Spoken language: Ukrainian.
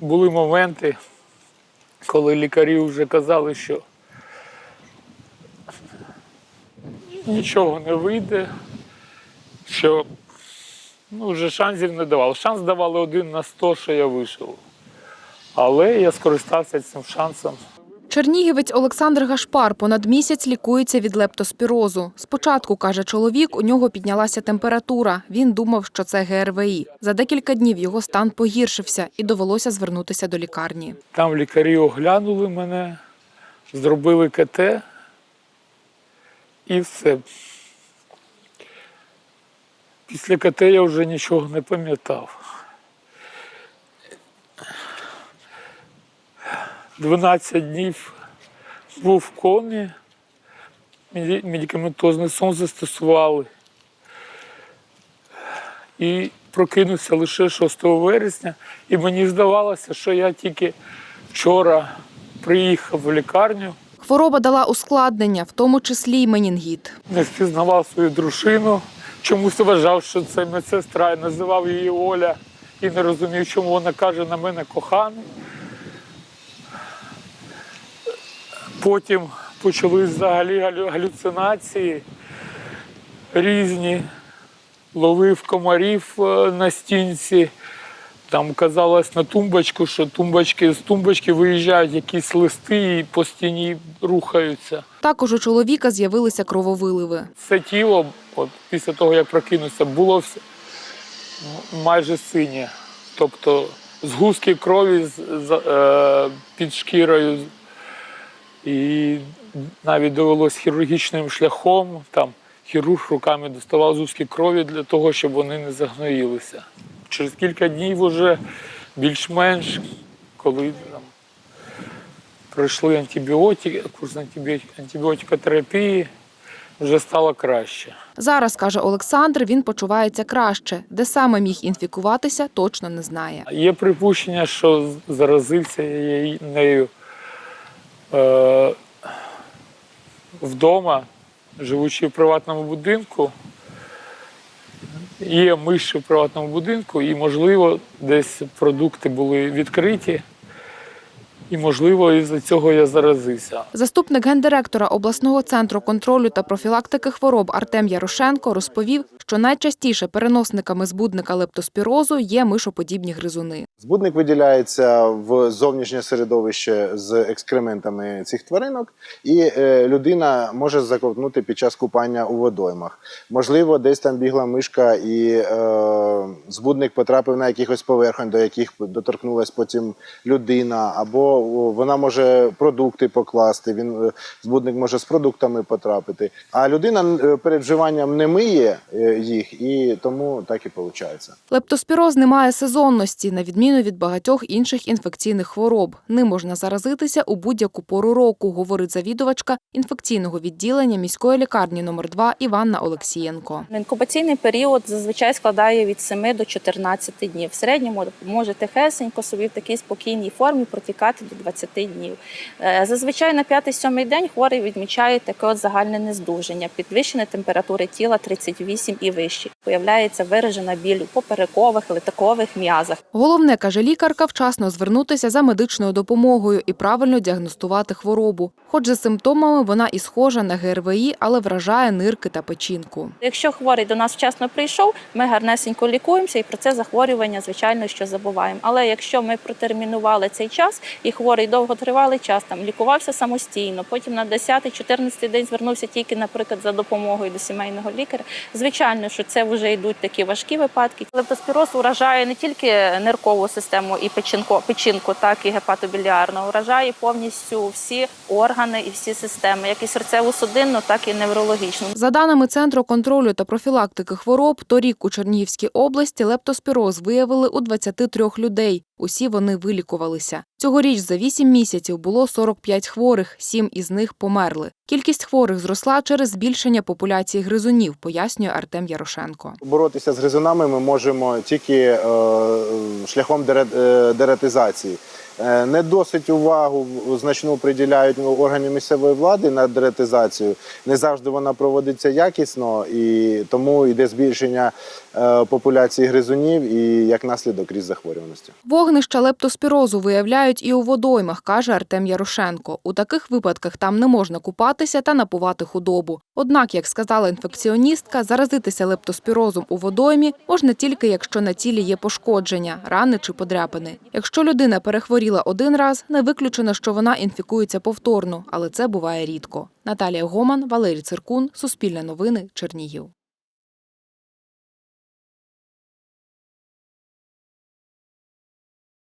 Були моменти, коли лікарі вже казали, що нічого не вийде, що ну, вже шансів не давали. Шанс давали один на 100, що я вийшов. Але я скористався цим шансом. Чернігівець Олександр Гашпар понад місяць лікується від лептоспірозу. Спочатку, каже чоловік, у нього піднялася температура. Він думав, що це ГРВІ. За декілька днів його стан погіршився і довелося звернутися до лікарні. Там лікарі оглянули мене, зробили КТ і все. Після КТ я вже нічого не пам'ятав. 12 днів був в комі, медикаментозний сон застосували. І прокинувся лише 6 вересня, і мені здавалося, що я тільки вчора приїхав в лікарню, Хвороба дала ускладнення, в тому числі й менінгіт. не впізнавав свою дружину, чомусь вважав, що це медсестра, і називав її Оля і не розумів, чому вона каже на мене коханий. Потім почались взагалі галюцинації різні. Ловив комарів е, на стінці. Там казалось на тумбочку, що тумбочки з тумбочки виїжджають якісь листи і по стіні рухаються. Також у чоловіка з'явилися крововиливи. Це тіло, от після того як прокинувся, було все майже синє. Тобто згустки крові з- з- е, під шкірою. І навіть довелось хірургічним шляхом. Там хірург руками доставав згустки крові для того, щоб вони не загноїлися. Через кілька днів вже більш-менш, коли там, пройшли антибіотики, курс антибіотик- антибіотикотерапії, вже стало краще. Зараз, каже Олександр, він почувається краще. Де саме міг інфікуватися, точно не знає. Є припущення, що заразився я нею е, вдома, живучи в приватному будинку. Є миші в приватному будинку, і, можливо, десь продукти були відкриті, і, можливо, із-за цього я заразився. Заступник гендиректора обласного центру контролю та профілактики хвороб Артем Ярошенко розповів, що найчастіше переносниками збудника лептоспірозу є мишоподібні гризуни. Збудник виділяється в зовнішнє середовище з екскрементами цих тваринок, і е, людина може заковтнути під час купання у водоймах. Можливо, десь там бігла мишка, і е, збудник потрапив на якихось поверхонь, до яких доторкнулась потім людина, або вона може продукти покласти. Він е, збудник може з продуктами потрапити. А людина е, перед вживанням не миє е, їх, і тому так і виходить. Лептоспіроз не має сезонності, на відміну від багатьох інших інфекційних хвороб. Ним можна заразитися у будь-яку пору року, говорить завідувачка інфекційного відділення міської лікарні номер 2 Іванна Олексієнко. Інкубаційний період зазвичай складає від 7 до 14 днів. В середньому може тихесенько собі в такій спокійній формі протікати до 20 днів. Е, Зазвичай на 5-7 день хворий відмічає таке от загальне нездужання, підвищення температури тіла 38 і вище. Появляється виражена біль у поперекових, литакових м'язах. Головне, каже лікарка, вчасно звернутися за медичною допомогою і правильно діагностувати хворобу. Хоч за симптомами вона і схожа на ГРВІ, але вражає нирки та печінку. Якщо хворий до нас вчасно прийшов, ми гарнесенько лікуємося і про це захворювання, звичайно, що забуваємо. Але якщо ми протермінували цей час і хворий довготривалий час там лікувався самостійно, потім на 10-14 день звернувся тільки, наприклад, за допомогою до сімейного лікаря. Звичайно, що це вже йдуть такі важкі випадки. Лептоспіроз уражає не тільки ниркову систему і печінку, печінку, так і гепатобіліарну, уражає повністю всі органи і всі системи, як і серцево-судинну, так і неврологічну. За даними Центру контролю та профілактики хвороб, торік у Чернігівській області лептоспіроз виявили у 23 людей. Усі вони вилікувалися. Цьогоріч за 8 місяців було 45 хворих, 7 із них померли. Кількість хворих зросла через збільшення популяції гризунів, пояснює Артем Ярошенко. Боротися з гризунами ми можемо тільки е, шляхом е, дератизації. Е, Не досить увагу значну приділяють органи місцевої влади на деретизацію. Не завжди вона проводиться якісно, і тому йде збільшення е, популяції гризунів і як наслідок ріст захворюваності. Вогнища лептоспірозу виявляють і у водоймах, каже Артем Ярошенко. У таких випадках там не можна купатися та напувати худобу. Однак, як сказала інфекціоністка, заразитися лептоспірозом у водоймі можна тільки якщо на тілі є пошкодження, рани чи подряпини. Якщо людина перехворіла один раз, не виключено, що вона інфікується повторно, але це буває рідко. Наталія Гоман, Валерій Циркун, Суспільне новини, Чернігів.